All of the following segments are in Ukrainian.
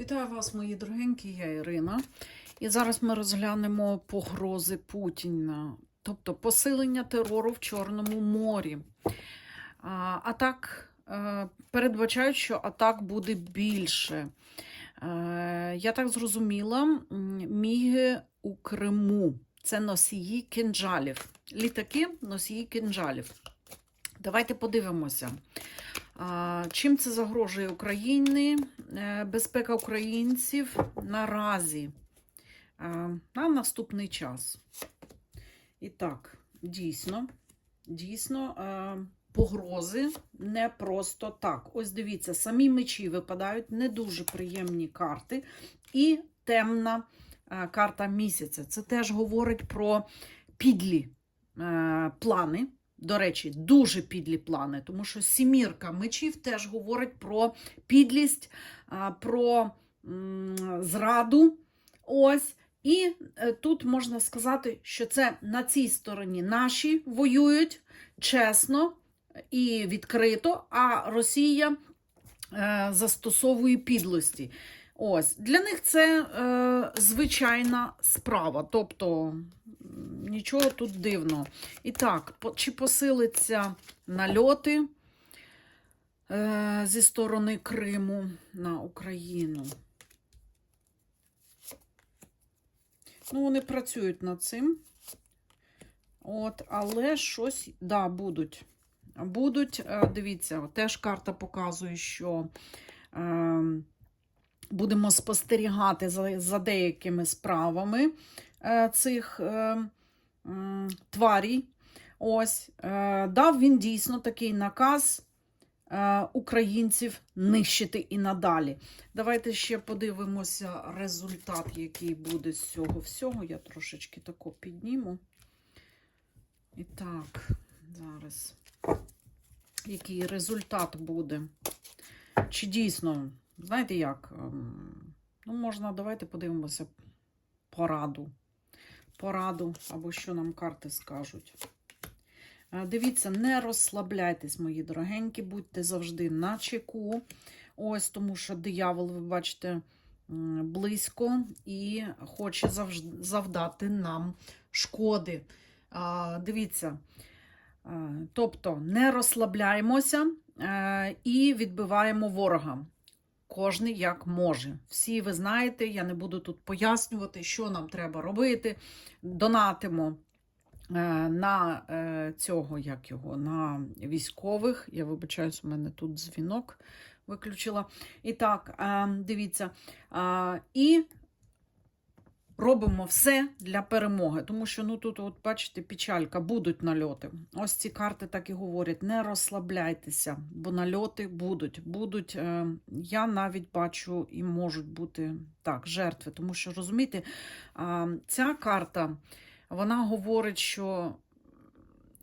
Вітаю вас, мої дорогенькі, я Ірина. І зараз ми розглянемо погрози Путіна, тобто посилення терору в Чорному морі. А, атак е, передбачають, що атак буде більше. Е, Я так зрозуміла, міги у Криму це носії кинджалів. Літаки носії кинджалів. Давайте подивимося. Чим це загрожує Україні? Е, Безпека українців наразі е, на наступний час. І так, дійсно, дійсно, е, погрози не просто так. Ось дивіться, самі мечі випадають не дуже приємні карти. І темна карта місяця. Це теж говорить про підлі плани. До речі, дуже підлі плани, тому що сімірка мечів теж говорить про підлість, про зраду. Ось. І е, тут можна сказати, що це на цій стороні наші воюють чесно і відкрито, а Росія е, застосовує підлості. Ось для них це е, звичайна справа, тобто нічого тут дивного. І так, чи посилиться нальоти е, зі сторони Криму на Україну? Ну, вони працюють над цим. От, але щось, да, будуть. Будуть, е, дивіться, теж карта показує, що е, будемо спостерігати за, за деякими справами е, цих е, тварій. Ось, е, дав він дійсно такий наказ е, українців нищити і надалі. Давайте ще подивимося результат, який буде з цього всього. Я трошечки тако підніму. І так, зараз. Який результат буде? Чи дійсно, знаєте як? ем, Ну, можна, давайте подивимося пораду. Пораду, або що нам карти скажуть. Е, Дивіться, не розслабляйтесь, мої дорогенькі, будьте завжди на чеку. Ось, тому що диявол, ви бачите, близько і хоче завдати нам шкоди. Дивіться, е, тобто не розслабляємося е, і відбиваємо ворога. Кожний як може. Всі ви знаєте, я не буду тут пояснювати, що нам треба робити. Донатимо е, на е, цього, як його, на військових. Я вибачаюсь, у мене тут дзвінок виключила. І так, е, дивіться. І робимо все для перемоги. Тому що, ну тут, от, бачите, печалька, будуть нальоти. Ось ці карти так і говорять: не розслабляйтеся, бо нальоти будуть. Будуть, е, я навіть бачу, і можуть бути так, жертви. Тому що, розумієте, ця карта вона говорить, що.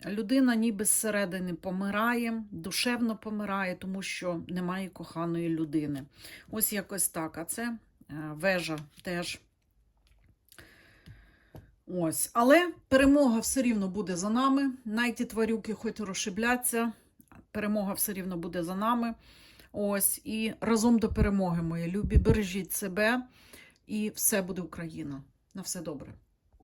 Людина ніби зсередини помирає, душевно помирає, тому що немає коханої людини. Ось якось так. А це е, вежа теж. Ось. Але перемога все рівно буде за нами. Найті тварюки хоч розшибляться, перемога все рівно буде за нами. Ось. І разом до перемоги, мої любі. Бережіть себе, і все буде Україна. На все добре.